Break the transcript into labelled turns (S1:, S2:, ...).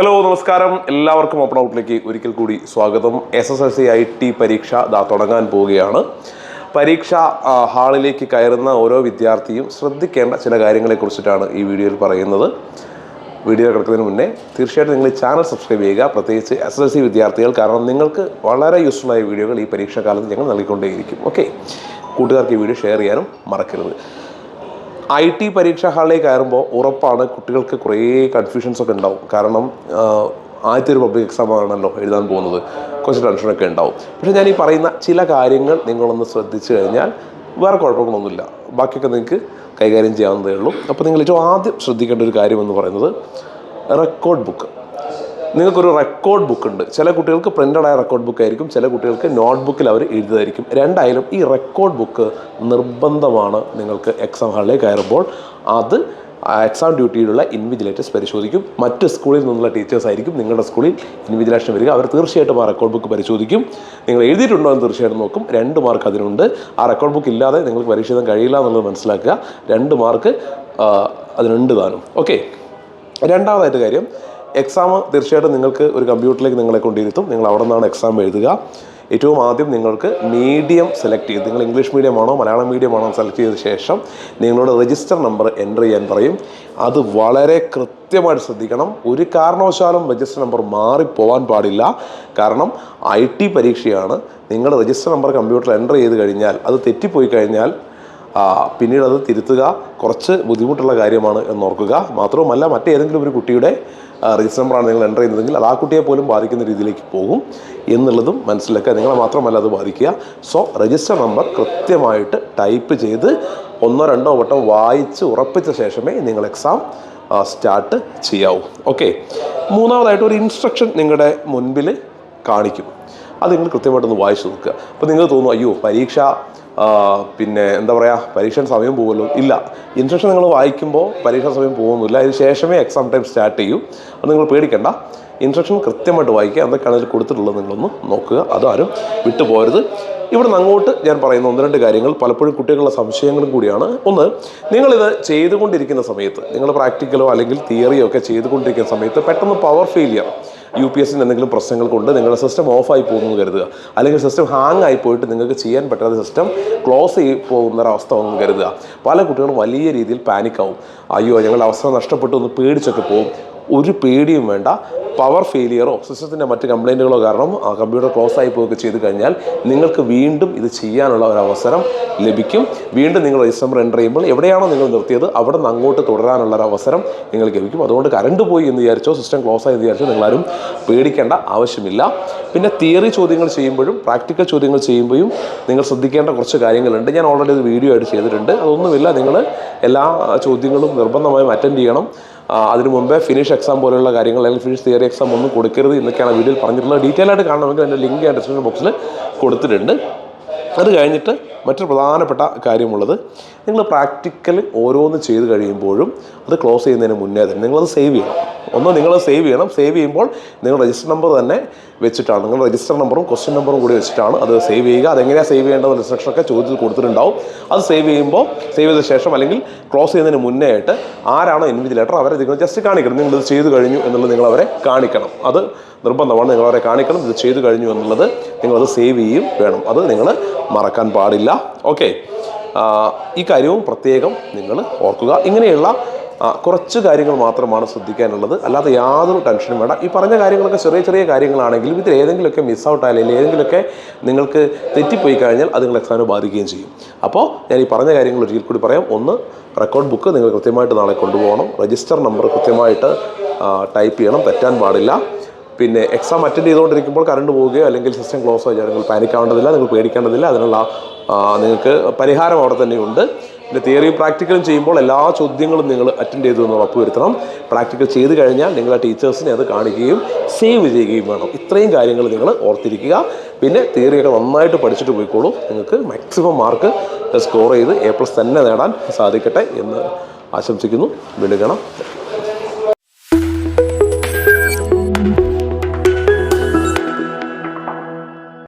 S1: Hello നമസ്കാരം. എല്ലാവർക്കും open ഔട്ടിലേക്ക് ഒരിക്കൽ കൂടി സ്വാഗതം. S S L C I T പരീക്ഷ ദാ തുടങ്ങാൻ പോവുകയാണ്. പരീക്ഷ ഹാളിലേക്ക് കയറുന്ന ഓരോ വിദ്യാർത്ഥിയും ശ്രദ്ധിക്കേണ്ട ചില കാര്യങ്ങളെക്കുറിച്ചിട്ടാണ് ഈ വീഡിയോയിൽ പറയുന്നത്. വീഡിയോ കിടക്കുന്നതിന് മുന്നേ തീർച്ചയായിട്ടും നിങ്ങൾ ചാനൽ സബ്സ്ക്രൈബ് ചെയ്യുക. പ്രത്യേകിച്ച് എസ് എസ് എൽ സി വിദ്യാർത്ഥികൾ കാരണം നിങ്ങൾക്ക് വളരെ യൂസ്ഫുൾ ആയ വീഡിയോകൾ ഈ പരീക്ഷാ കാലത്ത് ഞങ്ങൾ നൽകിക്കൊണ്ടേയിരിക്കും. ഓക്കെ കൂട്ടുകാർക്ക് ഈ വീഡിയോ ഷെയർ ചെയ്യാനും മറക്കരുത്. ഐ ടി പരീക്ഷാ ഹാളിലേക്ക് കയറുമ്പോൾ ഉറപ്പാണ് കുട്ടികൾക്ക് കുറേ കൺഫ്യൂഷൻസ് ഒക്കെ ഉണ്ടാവും. കാരണം ആദ്യത്തെ ഒരു പബ്ലിക് എക്സാം ആണല്ലോ എഴുതാൻ പോകുന്നത്. കുറച്ച് ടെൻഷനൊക്കെ ഉണ്ടാവും. പക്ഷേ ഞാൻ ഈ പറയുന്ന ചില കാര്യങ്ങൾ നിങ്ങളൊന്ന് ശ്രദ്ധിച്ചു കഴിഞ്ഞാൽ വേറെ കുഴപ്പങ്ങളൊന്നുമില്ല. ബാക്കിയൊക്കെ നിങ്ങൾക്ക് കൈകാര്യം ചെയ്യാവുന്നതേ ഉള്ളൂ. അപ്പോൾ നിങ്ങൾ ഏറ്റവും ആദ്യം ശ്രദ്ധിക്കേണ്ട ഒരു കാര്യം എന്ന് പറയുന്നത് റെക്കോർഡ് ബുക്ക് നിങ്ങൾക്കൊരു റെക്കോർഡ് ബുക്ക് ഉണ്ട്. ചില കുട്ടികൾക്ക് പ്രിന്റഡ് ആയ റെക്കോർഡ് ബുക്ക് ആയിരിക്കും ചില കുട്ടികൾക്ക് നോട്ട് ബുക്കിൽ അവർ എഴുതുമായിരിക്കും. രണ്ടായാലും ഈ റെക്കോർഡ് ബുക്ക് നിർബന്ധമാണ് നിങ്ങൾക്ക് എക്സാം ഹാളിൽ കയറുമ്പോൾ. അത് എക്സാം ഡ്യൂട്ടിയിലുള്ള ഇൻവിജിലേറ്റേഴ്സ് പരിശോധിക്കും. മറ്റ് സ്കൂളിൽ നിന്നുള്ള ടീച്ചേഴ്സ് ആയിരിക്കും നിങ്ങളുടെ സ്കൂളിൽ ഇൻവിജിലേഷൻ വരിക. അവർ തീർച്ചയായിട്ടും ആ റെക്കോർഡ് ബുക്ക് പരിശോധിക്കും. നിങ്ങൾ എഴുതിയിട്ടുണ്ടോ എന്ന് തീർച്ചയായിട്ടും നോക്കും. രണ്ട് മാർക്ക് അതിനുണ്ട്. ആ റെക്കോർഡ് ബുക്ക് ഇല്ലാതെ നിങ്ങൾക്ക് പരീക്ഷ എഴുതാൻ കഴിയില്ല എന്നുള്ളത് മനസ്സിലാക്കുക. രണ്ട് മാർക്ക് അതിനുണ്ട് താനും. ഓക്കെ രണ്ടാമതായിട്ട് കാര്യം എക്സാം തീർച്ചയായിട്ടും നിങ്ങൾക്ക് ഒരു കമ്പ്യൂട്ടറിലേക്ക് നിങ്ങളെ കൊണ്ടിരുത്തും നിങ്ങൾ അവിടെ നിന്നാണ് എക്സാം എഴുതുക. ഏറ്റവും ആദ്യം നിങ്ങൾക്ക് മീഡിയം സെലക്ട് ചെയ്ത് നിങ്ങൾ ഇംഗ്ലീഷ് മീഡിയം ആണോ മലയാളം മീഡിയം ആണോ സെലക്ട് ചെയ്ത ശേഷം നിങ്ങളുടെ രജിസ്റ്റർ നമ്പർ എന്റർ ചെയ്യാൻ പറയും. അത് വളരെ കൃത്യമായിട്ട് ശ്രദ്ധിക്കണം. ഒരു കാരണവശാലും രജിസ്റ്റർ നമ്പർ മാറിപ്പോവാൻ പാടില്ല. കാരണം ഐ ടി പരീക്ഷയാണ്. നിങ്ങളുടെ രജിസ്റ്റർ നമ്പർ കമ്പ്യൂട്ടറിൽ എന്റർ ചെയ്ത് കഴിഞ്ഞാൽ അത് തെറ്റിപ്പോയി കഴിഞ്ഞാൽ പിന്നീട് അത് തിരുത്തുക. കുറച്ച് ബുദ്ധിമുട്ടുള്ള കാര്യമാണ് എന്നോർക്കുക. മാത്രവുമല്ല മറ്റേതെങ്കിലും ഒരു കുട്ടിയുടെ രജിസ്റ്റർ നമ്പറാണ് നിങ്ങൾ എന്റർ ചെയ്യുന്നതെങ്കിൽ അത് ആ കുട്ടിയെ പോലും ബാധിക്കുന്ന രീതിയിലേക്ക് പോകും എന്നുള്ളതും മനസ്സിലാക്കുക. നിങ്ങളെ മാത്രമല്ല അത് ബാധിക്കുക. സോ രജിസ്റ്റർ നമ്പർ കൃത്യമായിട്ട് ടൈപ്പ് ചെയ്ത് ഒന്നോ രണ്ടോ വട്ടം വായിച്ച് ഉറപ്പിച്ച ശേഷമേ നിങ്ങൾ എക്സാം സ്റ്റാർട്ട് ചെയ്യാവൂ. ഓക്കെ മൂന്നാമതായിട്ട് ഒരു ഇൻസ്ട്രക്ഷൻ നിങ്ങളുടെ മുൻപിൽ കാണിക്കും. അത് നിങ്ങൾ കൃത്യമായിട്ടൊന്ന് വായിച്ചു നോക്കുക. അപ്പോൾ നിങ്ങൾ തോന്നും അയ്യോ പരീക്ഷ പിന്നെ എന്താ പറയുക പരീക്ഷ സമയം പോകുമല്ലോ. ഇല്ല. ഇൻസ്ട്രക്ഷൻ നിങ്ങൾ വായിക്കുമ്പോൾ പരീക്ഷാ സമയം പോകുന്നില്ല. അതിന് ശേഷമേ എക്സാം ടൈം സ്റ്റാർട്ട് ചെയ്യൂ. അത് നിങ്ങൾ പേടിക്കണ്ട. ഇൻസ്ട്രക്ഷൻ കൃത്യമായിട്ട് വായിക്കുക. എന്തൊക്കെയാണ് അതിൽ കൊടുത്തിട്ടുള്ളത് നിങ്ങളൊന്ന് നോക്കുക. അതാരും വിട്ടുപോകരുത്. ഇവിടുന്ന് അങ്ങോട്ട് ഞാൻ പറയുന്ന ഒന്ന് രണ്ട് കാര്യങ്ങൾ പലപ്പോഴും കുട്ടികളുടെ സംശയങ്ങളും കൂടിയാണ്. ഒന്ന് നിങ്ങളിത് ചെയ്തുകൊണ്ടിരിക്കുന്ന സമയത്ത് നിങ്ങൾ പ്രാക്ടിക്കലോ അല്ലെങ്കിൽ തിയറിയോ ഒക്കെ ചെയ്തുകൊണ്ടിരിക്കുന്ന സമയത്ത് പെട്ടെന്ന് പവർ ഫെയിലിയർ യു പി എസിന്റെ എന്തെങ്കിലും പ്രശ്നങ്ങൾ കൊണ്ട് നിങ്ങളുടെ സിസ്റ്റം ഓഫായി പോകുന്നു കരുതുക. അല്ലെങ്കിൽ സിസ്റ്റം ഹാങ് ആയി പോയിട്ട് നിങ്ങൾക്ക് ചെയ്യാൻ പറ്റാത്ത സിസ്റ്റം ക്ലോസ് ചെയ്ത് പോകുന്ന ഒരവസ്ഥ ഒന്നും കരുതുക. പല കുട്ടികളും വലിയ രീതിയിൽ പാനിക്കാവും അയ്യോ ഞങ്ങളുടെ അവസ്ഥ നഷ്ടപ്പെട്ടു എന്ന് പേടിച്ചൊക്കെ പോകും. ഒരു പേടിയും വേണ്ട. പവർ ഫെയിലിയറോ സിസ്റ്റത്തിന്റെ മറ്റ് കംപ്ലൈന്റുകളോ കാരണം ആ കമ്പ്യൂട്ടർ ക്ലോസ് ആയി പോവുകയൊക്കെ ചെയ്ത് കഴിഞ്ഞാൽ നിങ്ങൾക്ക് വീണ്ടും ഇത് ചെയ്യാനുള്ള ഒരു അവസരം ലഭിക്കും. വീണ്ടും നിങ്ങൾ രജിസ്റ്റർ എന്റർ ചെയ്യുമ്പോൾ എവിടെയാണോ നിങ്ങൾ നിർത്തിയത് അവിടെ നിന്ന് അങ്ങോട്ട് തുടരാനുള്ള ഒരു അവസരം നിങ്ങൾക്ക് ലഭിക്കും. അതുകൊണ്ട് കറണ്ട് പോയി എന്ന് വിചാരിച്ചോ സിസ്റ്റം ക്ലോസ് ആയി എന്ന് വിചാരിച്ചോ നിങ്ങളാരും പേടിക്കേണ്ട ആവശ്യമില്ല. പിന്നെ തിയറി ചോദ്യങ്ങൾ ചെയ്യുമ്പോഴും പ്രാക്ടിക്കൽ ചോദ്യങ്ങൾ ചെയ്യുമ്പോഴും നിങ്ങൾ ശ്രദ്ധിക്കേണ്ട കുറച്ച് കാര്യങ്ങളുണ്ട്. ഞാൻ ഓൾറെഡി ഒരു വീഡിയോ ആയിട്ട് ചെയ്തിട്ടുണ്ട്. അതൊന്നുമില്ല നിങ്ങൾ എല്ലാ ചോദ്യങ്ങളും നിർബന്ധമായും അറ്റൻഡ് ചെയ്യണം. അതിന് മുമ്പേ ഫിനിഷ് എക്സാം പോലെയുള്ള കാര്യങ്ങൾ അല്ലെങ്കിൽ ഫിനിഷ് തിയറി എക്സാം ഒന്നും കൊടുക്കരുത് എന്നൊക്കെയാണ് വീഡിയോയിൽ പറഞ്ഞിട്ടുള്ളത് ഡീറ്റെയിൽ ആയിട്ട് കാണണമെങ്കിൽ എന്റെ ലിങ്ക് ഞാൻ ഡിസ്ക്രിപ്ഷൻ ബോക്സിൽ കൊടുത്തിട്ടുണ്ട്. അത് കഴിഞ്ഞിട്ട് മറ്റൊരു പ്രധാനപ്പെട്ട കാര്യമുള്ളത് നിങ്ങൾ പ്രാക്ടിക്കൽ ഓരോന്ന് ചെയ്ത് കഴിയുമ്പോഴും അത് ക്ലോസ് ചെയ്യുന്നതിന് മുന്നേ തന്നെ നിങ്ങളത് സേവ് ചെയ്യണം. ഒന്ന് നിങ്ങൾ സേവ് ചെയ്യണം. സേവ് ചെയ്യുമ്പോൾ നിങ്ങൾ രജിസ്റ്റർ നമ്പർ തന്നെ വെച്ചിട്ടാണ്. നിങ്ങൾ രജിസ്റ്റർ നമ്പറും ക്വസ്റ്റ്യൻ നമ്പറും കൂടി വെച്ചിട്ടാണ് അത് സേവ് ചെയ്യുക. അതെങ്ങനെയാണ് സേവ് ചെയ്യേണ്ടത് ഇൻസ്ട്രക്ഷനൊക്കെ ചോദ്യത്തിൽ കൊടുത്തിട്ടുണ്ടാവും. അത് സേവ് ചെയ്യുമ്പോൾ സേവ് ചെയ്ത ശേഷം അല്ലെങ്കിൽ ക്ലോസ് ചെയ്യുന്നതിന് മുന്നേ ആയിട്ട് ആരാണോ ഇൻവിജിലേറ്റർ അവരെ നിങ്ങൾ ജസ്റ്റ് കാണിക്കണം. നിങ്ങൾ ഇത് ചെയ്തു കഴിഞ്ഞു എന്നുള്ളത് നിങ്ങൾ അവരെ കാണിക്കണം. അത് നിർബന്ധമാണ്. നിങ്ങൾ അവരെ കാണിക്കണം. ഇത് ചെയ്തു കഴിഞ്ഞു എന്നുള്ളത് നിങ്ങളത് സേവ് ചെയ്യും വേണം. അത് നിങ്ങൾ മറക്കാൻ പാടില്ല. ഓക്കെ ഈ കാര്യവും പ്രത്യേകം നിങ്ങൾ ഓർക്കുക. ഇങ്ങനെയുള്ള കുറച്ച് കാര്യങ്ങൾ മാത്രമാണ് ശ്രദ്ധിക്കാനുള്ളത്. അല്ലാതെ യാതൊരു ടെൻഷനും വേണ്ട. ഈ പറഞ്ഞ കാര്യങ്ങളൊക്കെ ചെറിയ ചെറിയ കാര്യങ്ങളാണെങ്കിലും ഇതിൽ ഏതെങ്കിലുമൊക്കെ മിസ് ഔട്ട് അല്ലെങ്കിൽ ഏതെങ്കിലുമൊക്കെ നിങ്ങൾക്ക് തെറ്റിപ്പോയി കഴിഞ്ഞാൽ അത് നിങ്ങൾ എക്സാമിനെ ബാധിക്കുകയും ചെയ്യും. അപ്പോൾ ഞാൻ ഈ പറഞ്ഞ കാര്യങ്ങൾ ഒരിക്കൽ കൂടി പറയാം. ഒന്ന് റെക്കോർഡ് ബുക്ക് നിങ്ങൾ കൃത്യമായിട്ട് നാളെ കൊണ്ടുപോകണം. രജിസ്റ്റർ നമ്പർ കൃത്യമായിട്ട് ടൈപ്പ് ചെയ്യണം. പറ്റാൻ പാടില്ല. പിന്നെ എക്സാം അറ്റൻഡ് ചെയ്തുകൊണ്ടിരിക്കുമ്പോൾ കറണ്ട് പോവുകയോ അല്ലെങ്കിൽ സിസ്റ്റം ക്ലോസ് ആയി നിങ്ങൾ പാനിക് ആവേണ്ടതില്ല നിങ്ങൾ പേടിക്കേണ്ടതില്ല. അതിനുള്ള നിങ്ങൾക്ക് പരിഹാരം അവിടെ തന്നെയുണ്ട്. പിന്നെ തിയറിയും പ്രാക്ടിക്കലും ചെയ്യുമ്പോൾ എല്ലാ ചോദ്യങ്ങളും നിങ്ങൾ അറ്റൻഡ് ചെയ്തു എന്ന് ഉറപ്പുവരുത്തണം പ്രാക്ടിക്കൽ ചെയ്ത് കഴിഞ്ഞാൽ നിങ്ങൾ ആ ടീച്ചേഴ്സിനെ അത് കാണിക്കുകയും സേവ് ചെയ്യുകയും വേണം. ഇത്രയും കാര്യങ്ങൾ നിങ്ങൾ ഓർത്തിരിക്കുക. പിന്നെ തിയറിയൊക്കെ നന്നായിട്ട് പഠിച്ചിട്ട് പോയിക്കോളൂ. നിങ്ങൾക്ക് മാക്സിമം മാർക്ക് സ്കോർ ചെയ്ത് എ പ്ലസ് തന്നെ നേടാൻ സാധിക്കട്ടെ എന്ന് ആശംസിക്കുന്നു. വീണ്ടും കാണാം